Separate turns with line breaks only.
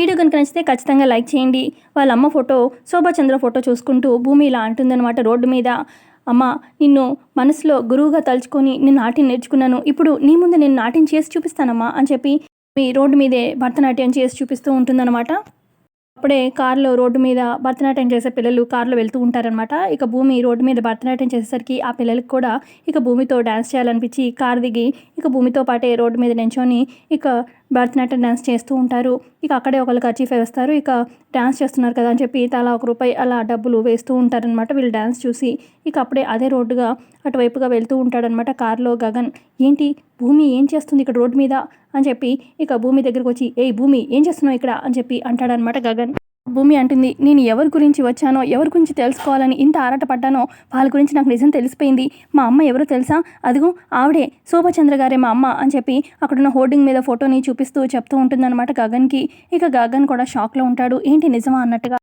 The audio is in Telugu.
వీడియో కనుక నచ్చితే ఖచ్చితంగా లైక్ చేయండి. వాళ్ళ అమ్మ ఫోటో శోభాచంద్ర ఫోటో చూసుకుంటూ భూమి ఇలా అంటుందన్నమాట రోడ్డు మీద. అమ్మ నిన్ను మనసులో గురువుగా తలుచుకొని నేను నాట్యం నేర్చుకున్నాను. ఇప్పుడు నీ ముందు నేను నాట్యం చేసి చూపిస్తానమ్మా అని చెప్పి మీ రోడ్డు మీదే భరతనాట్యం చేసి చూపిస్తూ ఉంటుందన్నమాట. అప్పుడే కారులో రోడ్డు మీద భరతనాట్యం చేసే పిల్లలు కారులో వెళ్తూ ఉంటారనమాట ఇక భూమి రోడ్డు మీద భరతనాట్యం చేసేసరికి ఆ పిల్లలకు కూడా ఇక భూమితో డ్యాన్స్ చేయాలనిపించి కారు దిగి ఇక భూమితో పాటే రోడ్డు మీద నించొని ఇక భరతనాట్యం డ్యాన్స్ చేస్తూ ఉంటారు. ఇక అక్కడే ఒకళ్ళు ఖర్చీఫ్ వేస్తారు ఇక డ్యాన్స్ చేస్తున్నారు కదా అని చెప్పి తలా ఒక రూపాయి అలా డబ్బులు వేస్తూ ఉంటారనమాట వీళ్ళు డ్యాన్స్ చూసి. ఇక అప్పుడే అదే రోడ్డుగా అటువైపుగా వెళ్తూ ఉంటాడనమాట కారులో గగన్. ఏంటి? భూమి ఏం చేస్తుంది ఇక్కడ రోడ్డు మీద? అని చెప్పి ఇక భూమి దగ్గరికి వచ్చి ఏ భూమి ఏం చేస్తున్నావు ఇక్కడ? అని చెప్పి అంటాడనమాట గగన్. భూమి అంటుంది నేను ఎవరి గురించి వచ్చానో ఎవరి గురించి తెలుసుకోవాలని ఇంత ఆరాటపడ్డానో వాళ్ళ గురించి నాకు నిజం తెలిసిపోయింది. మా అమ్మ ఎవరో తెలుసా? అదిగో ఆవిడే శోభచంద్ర గారే మా అమ్మ అని చెప్పి అక్కడున్న హోర్డింగ్ మీద ఫోటోని చూపిస్తూ చెప్తూ ఉంటుందన్నమాట గగన్కి. ఇక గగన్ కూడా షాక్లో ఉంటాడు. ఏంటి నిజమా? అన్నట్టుగా